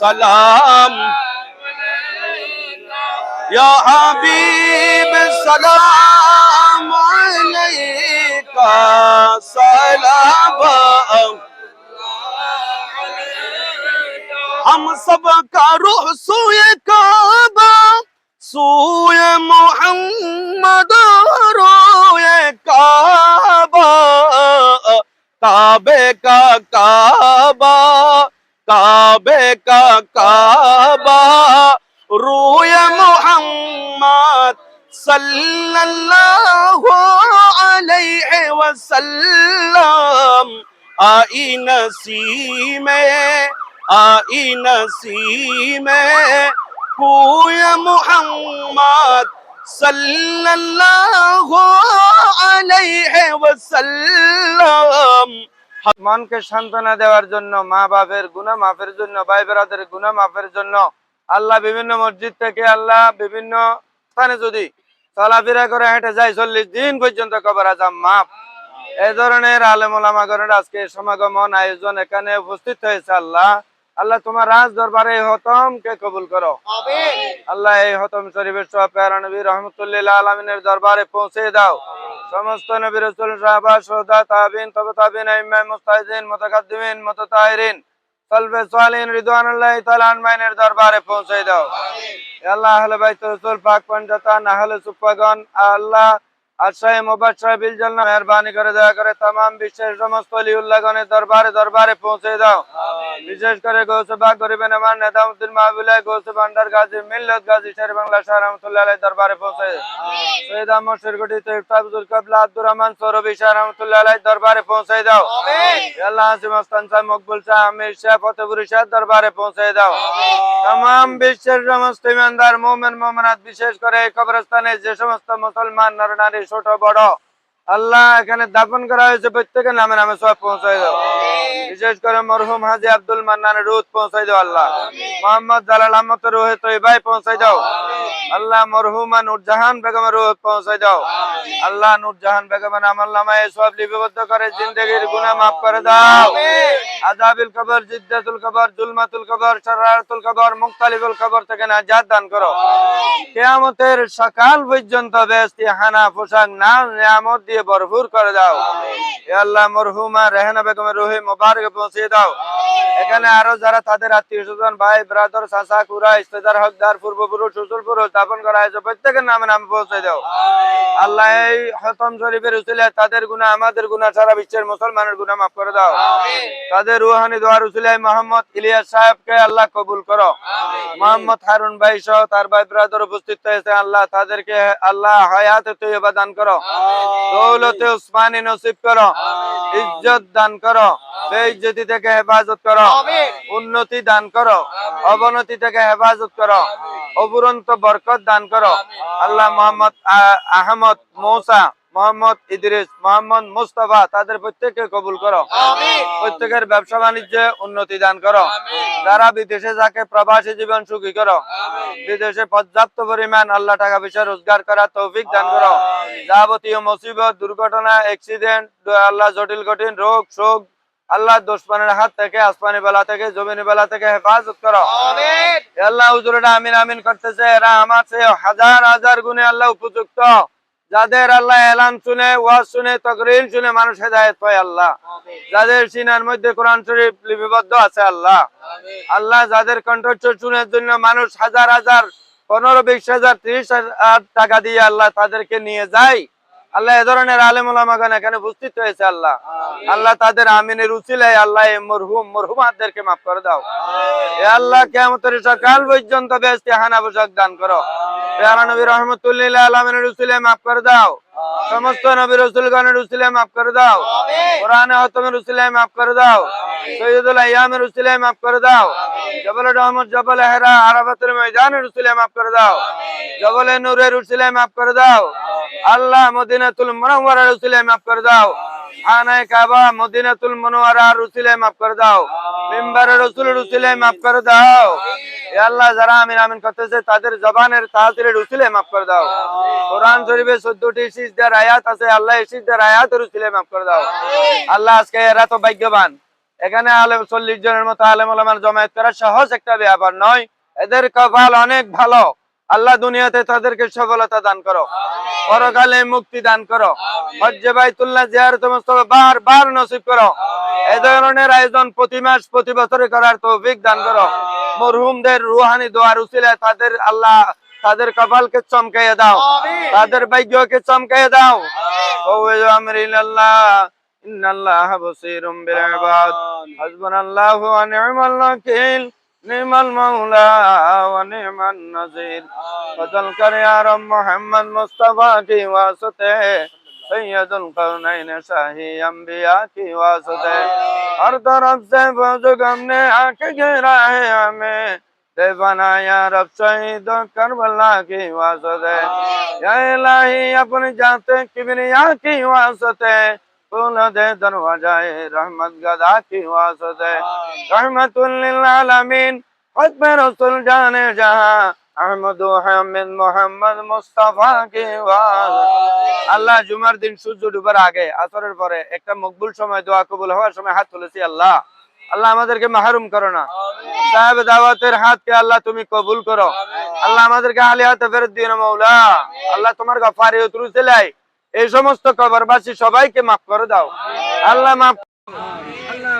সালাম ইয়া হাবিব সালাম আলাইকা সালাম ہم سب کا روح سوئے کعبہ سوئے محمد روئے کعبہ کعبے کا کعبہ কাবে কাবা রুয়ে মোহাম্মদ সাল্লাল্লাহু আলাইহি ওয়াসাল্লাম। আই নসিমে আই নসিমে কুয়ে মোহাম্মদ সাল্লাল্লাহু আলাইহি ওয়াসাল্লাম। মনকে সান্ত্বনা দেওয়ার জন্য মা বাপের গুণা মাফের জন্য ভাই বেড়াদের গুণা মাফের জন্য আল্লাহ বিভিন্ন মসজিদ থেকে আল্লাহ বিভিন্ন স্থানে যদি চলাফেরা করে হেঁটে যায় চল্লিশ দিন পর্যন্ত কবর আজাম মাপ এই ধরনের আলেমুলামাগণের আজকে সমাগমন আয়োজন এখানে উপস্থিত হয়েছে আল্লাহ। আল্লাহ তোমার রাজ দরবারে এই হতমকে কবুল করো। আল্লাহ এই হতম শরীফের সব প্যারা নবী রহমতুল্লাহ আলমিনের দরবারে পৌঁছে দাও। সমস্ত নবী রসুল সাহাবা শ্রোতা তাবিন তবে তাবিন ইমাম মুস্তাহিদিন মুতাকাদ্দিমিন মুতাতাহিরিন সলবে সালিন রিদওয়ানুল্লাহ তাআলা আনমাইনের দরবারে পৌঁছে দাও। হে আল্লাহ আহলে বাইত রাসূল পাক পঞ্জতা নাহলে সুফাগন আল্লাহ আশ্রয় মোবাশ্রয় বিল জন্য মেহরবানি করে দয়া করে তাম বিশ্বের সমস্ত অলিউল্লাগণের দরবারে দরবারে পৌঁছে দাও। বিশেষ করে গৌসবাগ গরিবেন আমার নেতামুদ্দিন মাহবুল্লাহ গৌসব ভান্ডার গাজী মিল্লত গাজী শের বাংলা শাহ রহমতুল্লাহ দরবারে পৌঁছে সৈয়দ আহমদ শেরগুটিত ইফতাব জুলকাবলা আব্দুর রহমান সৌরভী শাহ রহমতুল্লাহ দরবারে পৌঁছে দাও। আল্লাহ হাসিম আস্তান শাহ মকবুল শাহ আমির শাহ ফতেপুরি শাহ দরবারে পৌঁছে দাও। তাম বিশ্বের সমস্ত ইমানদার মোমেন মোমেনাত বিশেষ করে কবরস্থানে যে সমস্ত মুসলমান নরনারী ছোট বড় আল্লাহ এখানে দাফন করা হয়েছে প্রত্যেকের নামে নামে সব পৌঁছাই দাও। বিশেষ করে মরহুম হাজি আব্দুল মান্নানের রুদ পৌঁছাই দাও আল্লাহ। মোহাম্মদ জালাল আহমদ রুহে তৈবাই পৌঁছাই দাও। আল্লাহ মরহুমা নুরজাহান বেগমের রুহ পৌঁছাই দাও। আল্লাহ নুরজাহান বেগমের আমল নামায় সব লিপিবদ্ধ করে জিন্দগির গুনাহ মাফ করে দাও। আজাবিল কবর জিদ্দাতুল কবর জুলমাতুল কবর শরারাতুল কবর মুক্তালিবুল কবর থেকে নাজাত দান করো। কিয়ামতের সকাল পর্যন্ত বেস্তি হানা পোশাক নাম নিয়ামত দিয়ে ভরপুর করে দাও। আল্লাহ মরহুমা রেহানা বেগমের রুহে মোবারক পৌঁছে দাও। এখানে আরও যারা তাদের আত্মীয় স্বজন ভাই ব্রাদার চাচা কুরা ইস্তেদার হকদার পূর্বপুরুষ শ্বশুর পুরুষ স্থাপন করা হয়েছে প্রত্যেকের নামে নামে পৌঁছে দাও। আল্লাহ এই হতম শরীফের উসিলে তাদের গুণা আমাদের গুণা সারা বিশ্বের মুসলমানের গুণা মাফ করে দাও। তাদের রুহানি দোয়ার উসিলে মোহাম্মদ ইলিয়াস সাহেবকে আল্লাহ কবুল করো। মোহাম্মদ হারুন ভাই সহ তার ভাই ব্রাদার উপস্থিত হয়েছে আল্লাহ তাদেরকে আল্লাহ হায়াতে তৈবা দান করো। দৌলতে উসমানী নসিব করো। ইজ্জত দান করো। বেইজ্জতি থেকে হেফাজত করো। উন্নতি দান করো। অবনতি থেকে হেফাজত করো। অবুরন্ত বরকত দান করো। আল্লাহ মোহাম্মদ আহমদ মৌসা মোহাম্মদ ইদ্রিস মোহাম্মদ মুস্তফা তাদের প্রত্যেককে কবুল করো। প্রত্যেকের ব্যবসা বাণিজ্যে উন্নতি দান করো। যারা বিদেশে যাকে প্রবাসী জীবন সুখী করো বিদেশে পর্যাপ্ত পরিমাণ আল্লাহ টাকা পয়সা রোজগার করা তৌফিক দান করো। যাবতীয় মুসিবত দুর্ঘটনা অ্যাক্সিডেন্ট আল্লাহ জটিল কঠিন রোগ শোক আল্লাহ দুশ্মনের হাত থেকে আসমানি বেলা থেকে জমিনি বেলা থেকে হেফাজত করো। আল্লাহ আমিন আমিন করতেছে। এরা আমার হাজার হাজার গুণে আল্লাহ উপযুক্ত। যাদের আল্লাহ এলান শুনে ওয়াজ শুনে তকরিল শুনে মানুষ হেদায়ত পায় আল্লাহ। যাদের সিনার মধ্যে কোরআন শরীফ লিপিবদ্ধ আছে আল্লাহ। আল্লাহ যাদের কণ্ঠস্বর শুনের জন্য মানুষ হাজার হাজার পনেরো বিশ হাজার ত্রিশ হাজার টাকা দিয়ে আল্লাহ তাদেরকে নিয়ে যায়। আল্লাহ এ ধরনের আলেম ওলামাগান এখানে উপস্থিত হয়েছে আল্লাহ। আল্লাহ তাদের আমিনের উচিলায় আল্লাহ মরহুম মরহুমাদেরকে মাফ করে দাও। এ আল্লাহ কেমতের সকাল পর্যন্ত বেস্তি হানা পোশাক দান করো। নবী রহমতুল্লাহ আলমিনের উচিলায় মাফ করে দাও। সমস্ত নবী রসুলগণের উচিলায় মাফ করে দাও। কোরআনে হতমের উচিলায় মাফ করে দাও। সৈয়দুল আয়ামের উচিলায় মাফ করে দাও। জবল রহমত জবল হেরা আরাফাতের উচিলায় মাফ করে দাও। জবলে নূরের উচিলায় মাফ করে দাও। আল্লাহ মদিনাতুল উচিলায় মাফ করে দাও। খানায় কাবা মদিনাতুল উচিলায় মাফ করে দাও। রসুলের উচিলায় মাফ করে দাও। আল্লাহ যারা আমিন আমিন করতেছে তাদের জবানের তাহাতিরের উচিলায় মাফ করে দাও। কোরআন শরীফে চোদ্দটি সিজদার আয়াত আছে আল্লাহ এই সিজদার আয়াতের উচিলায় মাফ করে দাও। আল্লাহ আজকে এরা তো ভাগ্যবান। এখানে আলেম চল্লিশ জনের মতো আলেম ওলামার জমায়েত করা সহজ একটা ব্যাপার নয়। এদের কপাল অনেক ভালো। আল্লাহ দুনিয়াতে তাদেরকে সফলতা দান করো। পরকালে মুক্তি দান করো। হজ্জে বাইতুল্লাহ জিয়ারত মুস্তফা বার বার নসিব করো। এ ধরনের আয়োজন প্রতি মাস প্রতি বছরে করার তৌফিক দান করো। মরহুমদের রুহানি দোয়ার উসিলায় তাদের আল্লাহ তাদের কপালকে চমকাইয়ে দাও। তাদের ভাগ্যকে চমকাইয়ে দাও। ওয়া আমরিল্লাহ ان الله بصير بالعباد حسبنا الله ونعم الوكيل نعم المولى ونعم النصير فضل کر یا رب محمد مصطفیٰ کی واسطے سید القرنین شاہی انبیاء کی واسطے ہر طرف سے بزرگ ہم نے آنکھ گھیرا ہے ہمیں دے بنا یا رب شہید کربلا کی واسطے یا الہی اپنی جاتے کبریا کی واسطے फूल दे दरवाजाए रहमत गदा की वास्ते रहमतुल लिल आलमीन हक में रसूल जाने जहां আহমদ হামিদ মোহাম্মদ মুস্তাফা কে আল্লাহ জুমার দিন সূর্য ডুবার আগে আসরের পরে একটা মকবুল সময় দোয়া কবুল হওয়ার সময় হাত তুলেছি আল্লাহ আল্লাহ আমাদেরকে মাহরুম করো না সাহেব দাওয়াতের হাতকে আল্লাহ তুমি কবুল করো আল্লাহ আমাদেরকে আলী হাতে ফেরত দিও না মৌলা আল্লাহ তোমার গাফারি উতরু সেলাই এই সমস্ত কবরবাসী সবাইকে মাফ করে দাও আল্লাহ মাফ আল্লাহ